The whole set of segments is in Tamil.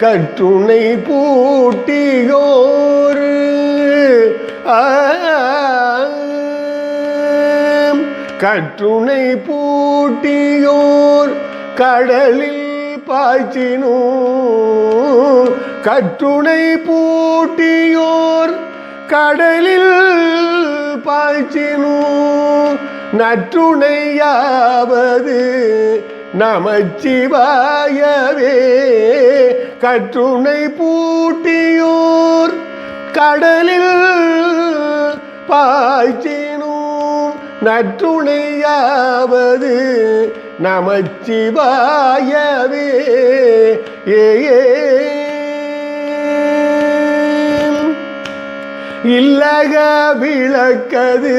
கற்றுணை பூட்டிகோரு ஆம். கற்றுணை பூட்டியோர் கடலில் பாய்ச்சினோ கற்றுணை பூட்டியோர் கடலில் பாய்ச்சினோ நற்றுணையாவது நமச்சிவாயவே. கற்றுணை பூட்டியோர் கடலில் பாய்ச்சினும். நற்றுணையாவது நமச்சிவாயவே. ஏ இல்லக விளக்கது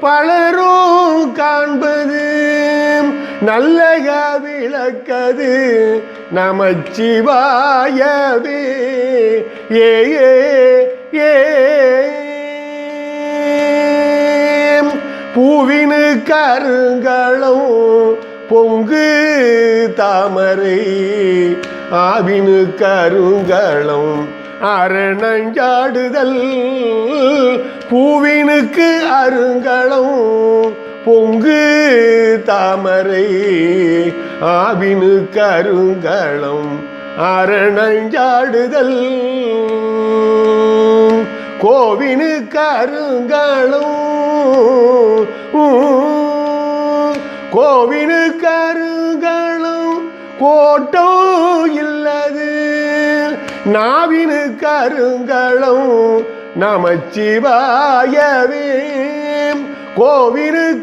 பலரும் காண்பது. நல்லக விளக்கது நமச்சிவாயவே. ஏ ஏ பூவினு கருங்களும் பொங்கு தாமரை ஆவினு கருங்களும் அரணஞ்சாடுதல். பூவி பூவினுக்கு அருங்களம் பொங்கு தாமரை ஆவினு கருங்களம் அரணஞ்சாடுதல் கோவினு கருங்களும் கோவினு கருங்களும் கோட்டோ இல்லது. நாவினு கருங்களும் நமச்சிவாயவே. கோவிலு